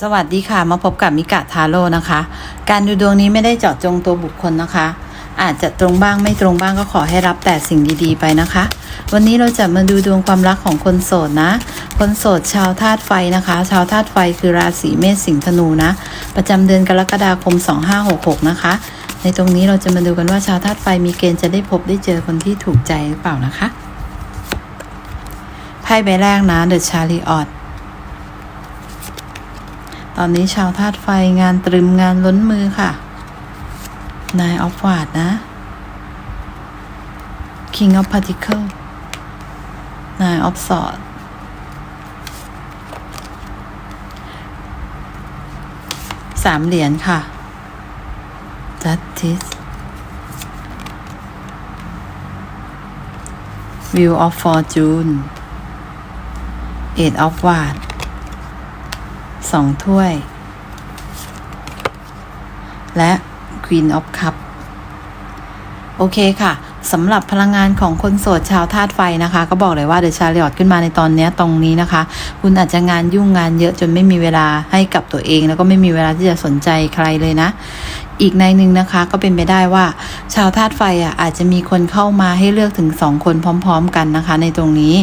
สวัสดีค่ะมาพบกับมิกะทาโร่นะคะ การดูดวงนี้ไม่ได้เจาะจงตัวบุคคลนะคะ อาจจะตรงบ้างไม่ตรงบ้างก็ขอให้รับแต่สิ่งดีๆไปนะคะ วันนี้เราจะมาดูดวงความรักของคนโสดนะ คนโสดชาวธาตุไฟนะคะ ชาวธาตุไฟคือราศีเมษสิงห์ธนูนะ ประจำเดือนกรกฎาคม 2566 นะคะ ในตรงนี้เราจะมาดูกันว่าชาวธาตุไฟมีเกณฑ์จะได้พบได้เจอคนที่ถูกใจหรือเปล่านะคะไพ่ใบแรกนะ The Chariot ต ตอนนี้ชาวธาตุไฟงานตรึมงานล้นมือค่ะ นายออฟวาดนะ King of Particle นายออฟสอดสามเหรียญค่ะ Justice View of Fortune Eight of Wands สองถ้วย และ Queen of Cup โอเคค่ะสำหรับพลังงานของคนโสดชาวธาตุไฟนะคะ ก็บอกเลยว่าเดชาริออดขึ้นมาในตอนนี้ตรงนี้นะคะ คุณอาจจะงานยุ่งงานเยอะจนไม่มีเวลาให้กับตัวเอง แล้วก็ไม่มีเวลาที่จะสนใจใครเลยนะ อีกในหนึ่งนะคะก็เป็นไปได้ว่า ชาวธาตุไฟอะอาจจะมีคนเข้ามาให้เลือกถึงสองคนพร้อม ๆ กันนะคะ ในตรงนี้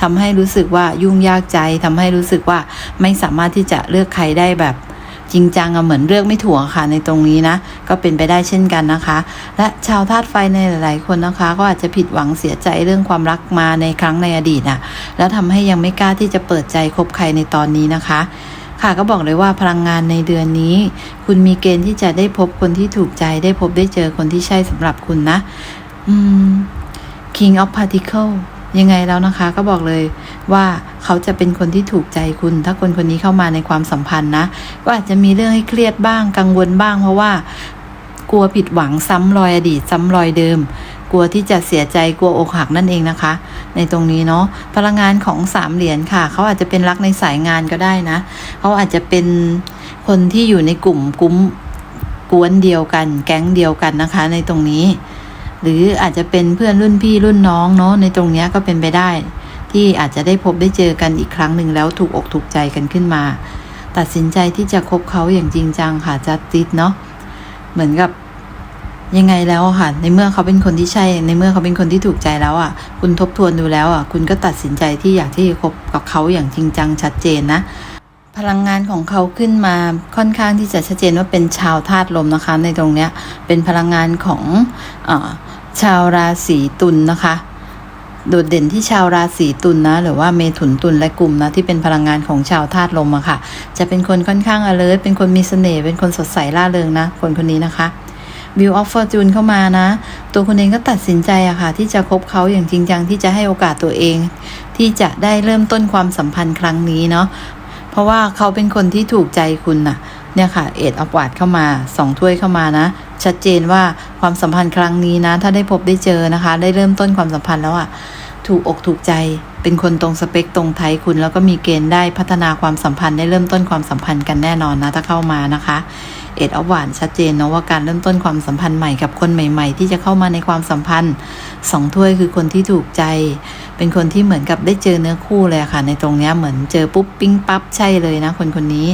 ทำให้รู้สึกว่ายุ่งยากใจทำให้รู้สึกว่าไม่สามารถที่จะเลือกใครได้แบบจริงจังอะเหมือนเลือกไม่ถูกค่ะในตรงนี้นะ ก็เป็นไปได้เช่นกันนะคะ และชาวธาตุไฟในหลาย ๆ คนนะคะ ก็อาจจะผิดหวังเสียใจเรื่องความรักมาในครั้งในอดีตอะแล้วทำให้ยังไม่กล้าที่จะเปิดใจคบใครในตอนนี้นะคะ ค่ะก็บอกเลยว่าพลังงานในเดือนนี้ คุณมีเกณฑ์ที่จะได้พบคนที่ถูกใจได้พบได้เจอคนที่ใช่สำหรับคุณนะ อืม King of Particle ยังไงแล้วนะคะ ก็บอกเลยว่าเขาจะเป็นคนที่ถูกใจคุณ ถ้าคนคนนี้เข้ามาในความสัมพันธ์นะ ก็อาจจะมีเรื่องให้เครียดบ้างกังวลบ้าง เพราะว่ากลัวผิดหวังซ้ำรอยอดีตซ้ำรอยเดิม กลัวที่จะเสียใจกลัวอกหักนั่นเองนะคะ ในตรงนี้เนาะพลังงานของสามเหรียญค่ะ เขาอาจจะเป็นรักในสายงานก็ได้นะ เขาอาจจะเป็นคนที่อยู่ในกลุ่มกุ้มกวนเดียวกัน แก๊งเดียวกันนะคะ ในตรงนี้ หรืออาจจะเป็นเพื่อนรุ่นพี่รุ่นน้องเนาะในตรงนี้ก็เป็นไปได้ ที่อาจจะได้พบได้เจอกันอีกครั้งหนึ่งแล้วถูกอกถูกใจกันขึ้นมา ตัดสินใจที่จะคบเขาอย่างจริงจังค่ะจัดติดเนาะเหมือนกับ ยังไงแล้วค่ะ ในเมื่อเขาเป็นคนที่ใช่ ในเมื่อเขาเป็นคนที่ถูกใจแล้วอะ คุณทบทวนดูแล้วอะ คุณก็ตัดสินใจที่อยากที่จะคบกับเขาอย่างจริงจังชัดเจนนะ พลังงานของเขาขึ้นมาค่อนข้างที่จะชัดเจนว่าเป็นชาวธาตุลมนะคะ ในตรงเนี้ยเป็นพลังงานของอชาวราศีตุลนนะคะโดดเด่นที่ชาวราศีตุลนนะหรือว่าเมถุนตุลและกลุ่มนะที่เป็นพลังงานของชาวธาตุลมอะค่ะ จะเป็นคนค่อนข้าง alert เป็นคนมีเสน่ห์เป็นคนสดใสร่าเริงนะ คนคนนี้นะคะ วิวออฟฟอร์จูนเข้ามานะ ตัวคุณเองก็ตัดสินใจอะค่ะ ที่จะคบเขาอย่างจริงจังที่จะให้โอกาสตัวเอง ที่จะได้เริ่มต้นความสัมพันธ์ครั้งนี้เนาะเพราะว่าเขาเป็นคนที่ถูกใจคุณน่ะเนี่ยค่ะเอ็ดออฟวาดเข้ามาสองถ้วยเข้ามานะ ชัดเจนว่าความสัมพันธ์ครั้งนี้นะ ถ้าได้พบได้เจอนะคะ ได้เริ่มต้นความสัมพันธ์แล้วอะ ถูกอกถูกใจ เป็นคนตรงสเปคตรงไทยคุณ แล้วก็มีเกณฑ์ได้พัฒนาความสัมพันธ์ได้เริ่มต้นความสัมพันธ์กันแน่นอนนะถ้าเข้ามานะคะเอ็ดออฟวานชัดเจนเนาะว่าการเริ่มต้นความสัมพันธ์ใหม่กับคนใหม่ ๆ ที่จะเข้ามาในความสัมพันธ์สองถ้วยคือคนที่ถูกใจ เป็นคนที่เหมือนกับได้เจอเนื้อคู่เลยค่ะ ในตรงเนี้ยเหมือนเจอปุ๊บปิ๊งปั๊บใช่เลยนะคนคนนี้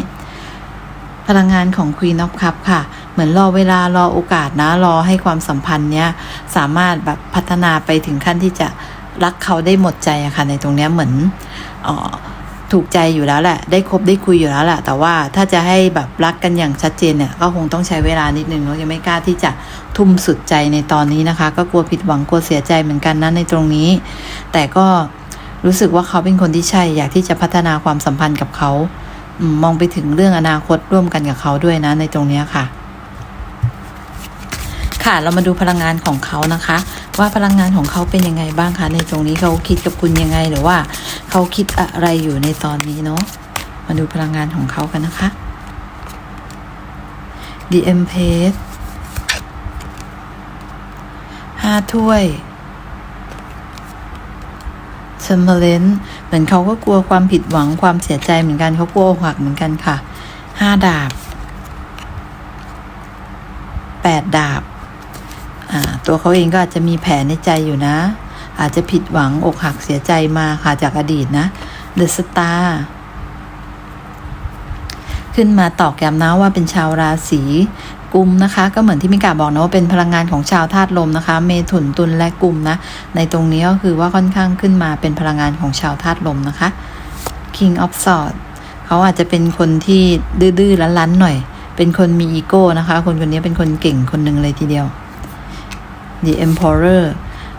พลังงานของ Queen of Cup ค่ะ เหมือนรอเวลารอโอกาสนะรอให้ความสัมพันธ์เนี้ยสามารถแบบพัฒนาไปถึงขั้นที่จะ รักเขาได้หมดใจอะค่ะในตรงเนี้ยเหมือนออถูกใจอยู่แล้วแหละ ได้คบได้คุยอยู่แล้วแหละ แต่ว่าถ้าจะให้แบบรักกันอย่างชัดเจนเนี่ยก็คงต้องใช้เวลานิดนึงเรายังไม่กล้าที่จะทุ่มสุดใจในตอนนี้นะคะ ก็กลัวผิดหวังกลัวเสียใจเหมือนกันนะในตรงนี้ แต่ก็รู้สึกว่าเขาเป็นคนที่ใช่อยากที่จะพัฒนาความสัมพันธ์กับเขามองไปถึงเรื่องอนาคตร่วมกันกับเขาด้วยนะในตรงนี้ค่ะ ค่ะ เรามาดูพลังงานของเขานะคะ ว่าพลังงานของเขาเป็นยังไงบ้างคะ ในตรงนี้เขาคิดกับคุณยังไงหรือว่าเขาคิดอะไรอยู่ในตอนนี้เนาะมาดูพลังงานของเขากันนะคะ The Empress ห้าถ้วยเชมเบอร์เลนเหมือนเขาก็กลัวความผิดหวังความเสียใจเหมือนกันเขากลัวอกหักเหมือนกันค่ะห้าดาบแปดดาบ ตัวเขาเองก็อาจจะมีแผลในใจอยู่นะ อาจจะผิดหวังอกหักเสียใจมาค่ะจากอดีตนะเดอะสตาร์ขึ้นมาตอกย้ำนะว่าเป็นชาวราศีกุมนะคะ ก็เหมือนที่มิกาบอกนะว่าเป็นพลังงานของชาวธาตุลมนะคะ เมถุนตุลและกุมนะ ในตรงนี้ก็คือว่าค่อนข้างขึ้นมาเป็นพลังงานของชาวธาตุลมนะคะ King of Swords เขาอาจจะเป็นคนที่ดื้อๆรั้นๆหน่อย เป็นคนมีอีโก้นะคะ คนคนนี้เป็นคนเก่งคนหนึ่งเลยทีเดียว The Emperor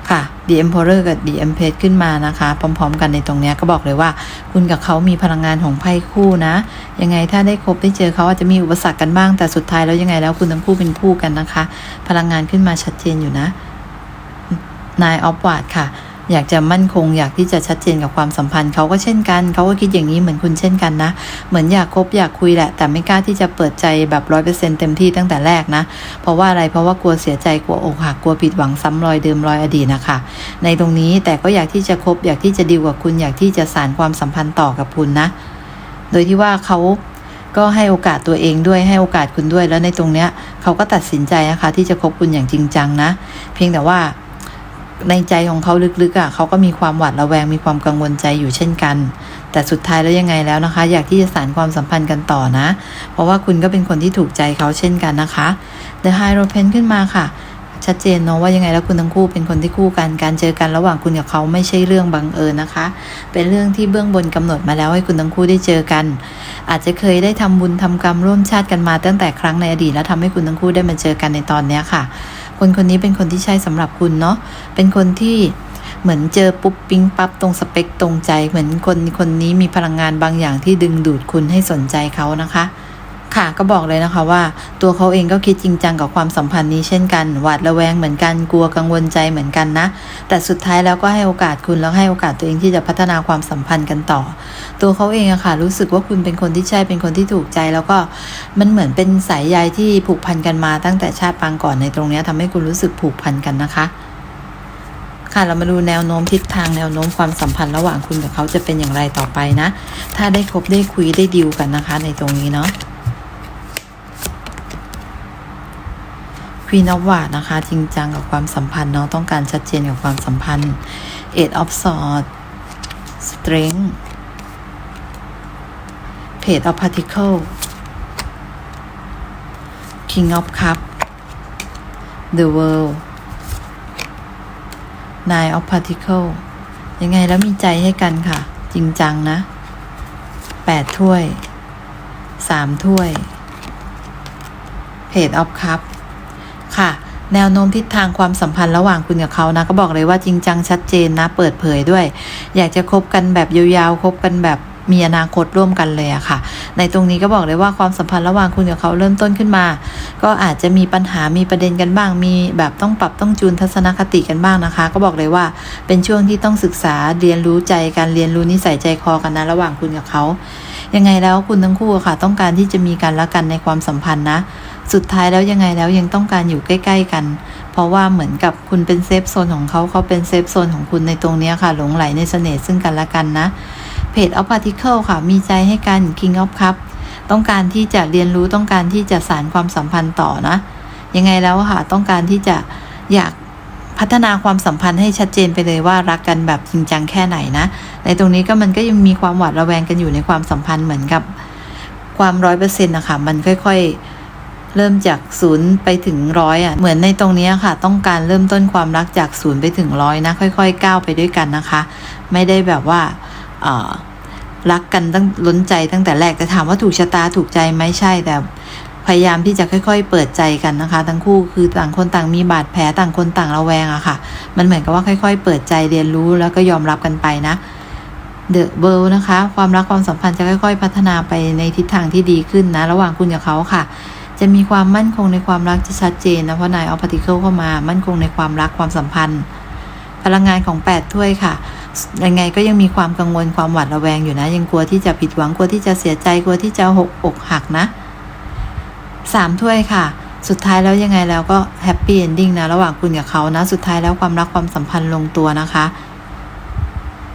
ค่ะ The Emperor กับ The Empress ขึ้นมานะคะ พร้อม ๆ กันในตรงนี้ก็บอกเลยว่า คุณกับเขามีพลังงานของไพ่คู่นะ ยังไงถ้าได้คบได้เจอเขาอาจจะมีอุปสรรคกันบ้างแต่สุดท้ายแล้วยังไงแล้วคุณทั้งคู่เป็นคู่กันนะคะ พลังงานขึ้นมาชัดเจนอยู่นะนายออฟวาร์ดค่ะ อยากจะมั่นคง อยากที่จะชัดเจนกับความสัมพันธ์เขาก็เช่นกันเขาก็คิดอย่างนี้เหมือนคุณเช่นกันนะ เหมือนอยากคบอยากคุยแหละ แต่ไม่กล้าที่จะเปิดใจแบบร้อยเปอร์เซ็นต์เต็มที่ตั้งแต่แรกนะ เพราะว่าอะไรเพราะว่ากลัวเสียใจกลัวอกหักกลัวผิดหวังซ้ำรอยเดิมรอยอดีตนะคะในตรงนี้แต่ก็อยากที่จะคบอยากที่จะดีลกับคุณอยากที่จะสานความสัมพันธ์ต่อกับคุณนะ โดยที่ว่าเขาก็ให้โอกาสตัวเองด้วยให้โอกาสคุณด้วยแล้วในตรงเนี้ยเขาก็ตัดสินใจนะคะที่จะคบคุณอย่างจริงจังนะ เพียงแต่ว่า ในใจของเขาลึกๆอะเขาก็มีความหวาดระแวงมีความกังวลใจอยู่เช่นกัน แต่สุดท้ายแล้วยังไงแล้วนะคะ อยากที่จะสานความสัมพันธ์กันต่อนะ เพราะว่าคุณก็เป็นคนที่ถูกใจเขาเช่นกันนะคะ The Hierophant ขึ้นมาค่ะชัดเจนเนาะว่ายังไงแล้วคุณทั้งคู่เป็นคนที่คู่กันการเจอกันระหว่างคุณกับเขาไม่ใช่เรื่องบังเอิญนะคะ เป็นเรื่องที่เบื้องบนกำหนดมาแล้วให้คุณทั้งคู่ได้เจอกัน อาจจะเคยได้ทำบุญทำกรรมร่วมชาติกันมาตั้งแต่ครั้งในอดีตแล้วทำให้คุณทั้งคู่ได้มาเจอกันในตอนเนี้ยค่ะ คนคนนี้เป็นคนที่ใช่สำหรับคุณเนาะเป็นคนที่เหมือนเจอปุ๊บปิ๊งปั๊บตรงสเปคตรงใจ เหมือนคนคนนี้มีพลังงานบางอย่างที่ดึงดูดคุณให้สนใจเขานะคะ ค่ะก็บอกเลยนะคะว่า ตัวเขาเองก็คิดจริงจังกับความสัมพันธ์นี้เช่นกัน หวาดระแวงเหมือนกันกลัวกังวลใจเหมือนกันนะ แต่สุดท้ายแล้วก็ให้โอกาสคุณแล้วให้โอกาสตัวเองที่จะพัฒนาความสัมพันธ์กันต่อ ตัวเขาเองอะค่ะ รู้สึกว่าคุณเป็นคนที่ใช่เป็นคนที่ถูกใจ แล้วก็มันเหมือนเป็นสายใยที่ผูกพันกันมาตั้งแต่ชาติปางก่อนในตรงนี้ยทำให้คุณรู้สึกผูกพันกันนะคะค่ะเรามาดูแนวโน้มทิศทางแนวโน้มความสัมพันธ์ระหว่างคุณกับเขาจะเป็นอย่างไรต่อไปนะ ถ้าได้คบได้คุยได้ดิวกันนะคะในตรงนี้เนาะ วีนอ f วาดนะคะ จริงจังกับความสัมพันธ์เนาะต้องการชัดเจนกับความสัมพันธ์ Eight of Swords Strength Page of Particle King of Cup The World Nine of Particle ยังไงแล้วมีใจให้กันค่ะ จริงจังนะแปดถ้วยสามถ้วย Page of Cup ค่ะ แนวโน้มทิศทางความสัมพันธ์ระหว่างคุณกับเขานะ ก็บอกเลยว่าจริงจังชัดเจนนะ เปิดเผยด้วย อยากจะคบกันแบบยาวๆคบกันแบบมีอนาคตร่วมกันเลยอะค่ะ ในตรงนี้ก็บอกเลยว่าความสัมพันธ์ระหว่างคุณกับเขาเริ่มต้นขึ้นมา ก็อาจจะมีปัญหา มีประเด็นกันบ้าง มีแบบต้องปรับต้องจูนทัศนคติกันบ้างนะคะ ก็บอกเลยว่าเป็นช่วงที่ต้องศึกษาเรียนรู้ใจกันเรียนรู้นิสัยใจคอกันนะระหว่างคุณกับเขา ยังไงแล้วคุณทั้งคู่ค่ะ ต้องการที่จะมีการละกันในความสัมพันธ์นะ สุดท้ายแล้วยังไงแล้วยังต้องการอยู่ใกล้ ๆ กัน เพราะว่าเหมือนกับคุณเป็นเซฟโซนของเขาเขาเป็นเซฟโซนของคุณในตรงนี้ค่ะ หลงไหลในเสน่ห์ซึ่งกันและกันนะเพจ of particle ค่ะ มีใจให้กัน king of cup ต้องการที่จะเรียนรู้ต้องการที่จะสานความสัมพันธ์ต่อนะ ยังไงแล้วค่ะ ต้องการที่จะอยากพัฒนาความสัมพันธ์ให้ชัดเจนไปเลยว่ารักกันแบบจริงจังแค่ไหนนะ ในตรงนี้ก็มันก็ยังมีความหวาดระแวงกันอยู่ในความสัมพันธ์เหมือนกับความร้อยเปอร์เซ็นต์นะคะมันค่อย ๆ เริ่มจากศูนย์ไปถึงร้อยอะเหมือนในตรงนี้ค่ะ ต้องการเริ่มต้นความรักจากศูนย์ไปถึงร้อยนะ ค่อยๆก้าวไปด้วยกันนะคะ ไม่ได้แบบว่ารักกันตั้งล้นใจตั้งแต่แรกแต่ถามว่าถูกชะตาถูกใจไหมใช่แต่พยายามที่จะค่อย ๆ เปิดใจกันนะคะ ทั้งคู่คือต่างคนต่างมีบาดแผลต่างคนต่างระแวงอะค่ะ มันเหมือนกับว่าค่อย ๆ เปิดใจเรียนรู้แล้วก็ยอมรับกันไปนะเดอะเบิลนะคะ ความรักความสัมพันธ์จะค่อย ๆ พัฒนาไปในทิศทางที่ดีขึ้นนะ ระหว่างคุณกับเขาค่ะ จะมีความมั่นคงในความรักจะชัดเจนนะเพราะนายเอาพาร์ติเคิลเข้ามามั่นคงในความรักความสัมพันธ์ พลังงานของ8ถ้วยค่ะยังไงก็ยังมีความกังวลความหวาดระแวงอยู่นะ ยังกลัวที่จะผิดหวังกลัวที่จะเสียใจกลัวที่จะหกอกหักนะสามถ้วยค่ะ สุดท้ายแล้วยังไงแล้วก็แฮปปี้เอนดิ้งนะระหว่างคุณกับเขานะ สุดท้ายแล้วความรักความสัมพันธ์ลงตัวนะคะ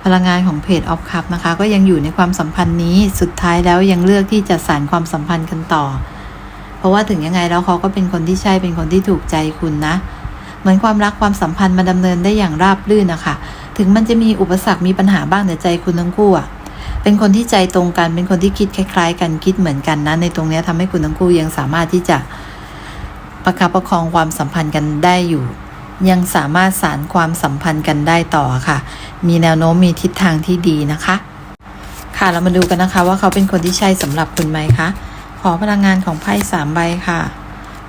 พลังงานของเพจออฟคัพนะคะ ก็ยังอยู่ในความสัมพันธ์นี้สุดท้ายแล้วยังเลือกที่จะสานความสัมพันธ์กันต่อ เพราะว่าถึงยังไงแล้วเขาก็เป็นคนที่ใช่เป็นคนที่ถูกใจคุณนะ เหมือนความรักความสัมพันธ์มาดำเนินได้อย่างราบรื่นนะคะถึงมันจะมีอุปสรรคมีปัญหาบ้างในใจคุณทั้งคู่อะเป็นคนที่ใจตรงกัน เป็นคนที่คิดคล้าย ๆ กันคิดเหมือนกันนะในตรงนี้ยทำให้คุณทั้งคู่ยังสามารถที่จะประคับประคองความสัมพันธ์กันได้อยู่ ยังสามารถสารความสัมพันธ์กันได้ต่อค่ะ มีแนวโน้มมีทิศทางที่ดีนะคะ ค่ะเรามาดูกันนะคะว่าเขาเป็นคนที่ใช่สำหรับคุณไหมคะ ขอพลังงานของไพ่สามใบค่ะ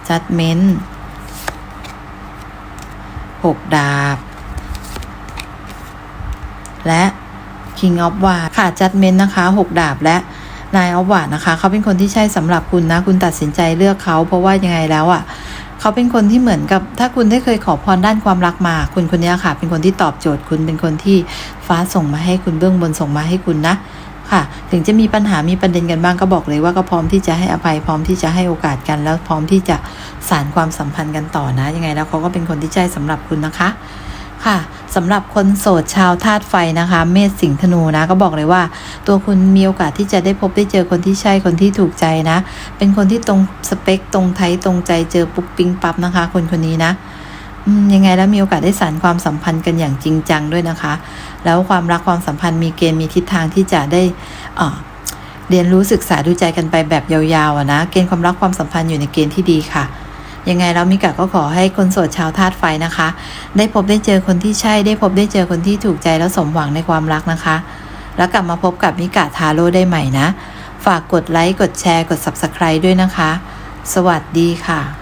Judgment หกดาบ และ King of w a r ค่ะ Judgment นะคะหกดาบและ Nine of w a r นะคะ เขาเป็นคนที่ใช่สำหรับคุณนะ คุณตัดสินใจเลือกเขา เพราะว่ายังไงแล้วอะเขาเป็นคนที่เหมือนกับ ถ้าคุณได้เคยขอพรด้านความรักมาคุณคนนี้ค่ะ เป็นคนที่ตอบโจทย์คุณเป็นคนที่ฟ้าส่งมาให้คุณเบื้องบนส่งมาให้คุณนะ ค่ะ ถึงจะมีปัญหามีประเด็นกันบ้างก็บอกเลยว่าก็พร้อมที่จะให้อภัยพร้อมที่จะให้โอกาสกัน แล้วพร้อมที่จะสานความสัมพันธ์กันต่อนะ ยังไงแล้วเขาก็เป็นคนที่ใช่สำหรับคุณนะคะค่ะสำหรับคนโสดชาวธาตุไฟนะคะ เมษสิงห์ธนูนะก็บอกเลยว่า ตัวคุณมีโอกาสที่จะได้พบได้เจอคนที่ใช่คนที่ถูกใจนะ เป็นคนที่ตรงสเปคตรงไทยตรงใจเจอปุ๊บปิ๊งปั๊บนะคะ คนคนนี้นะ ยังไงแล้วมีโอกาสได้สานความสัมพันธ์กันอย่างจริงจังด้วยนะคะ แล้วความรักความสัมพันธ์มีเกณฑ์มีทิศทางที่จะได้เรียนรู้ศึกษาดูใจกันไปแบบยาวๆนะ เกณฑ์ความรักความสัมพันธ์อยู่ในเกณฑ์ที่ดีค่ะ ยังไงแล้วมิกะก็ขอให้คนโสดชาวธาตุไฟนะคะ ได้พบได้เจอคนที่ใช่ ได้พบได้เจอคนที่ถูกใจแล้วสมหวังในความรักนะคะ แล้วกลับมาพบกับมิกะทาโร่ได้ใหม่นะ ฝากกดไลค์ กดแชร์ กด Subscribe ด้วยนะคะ สวัสดีค่ะ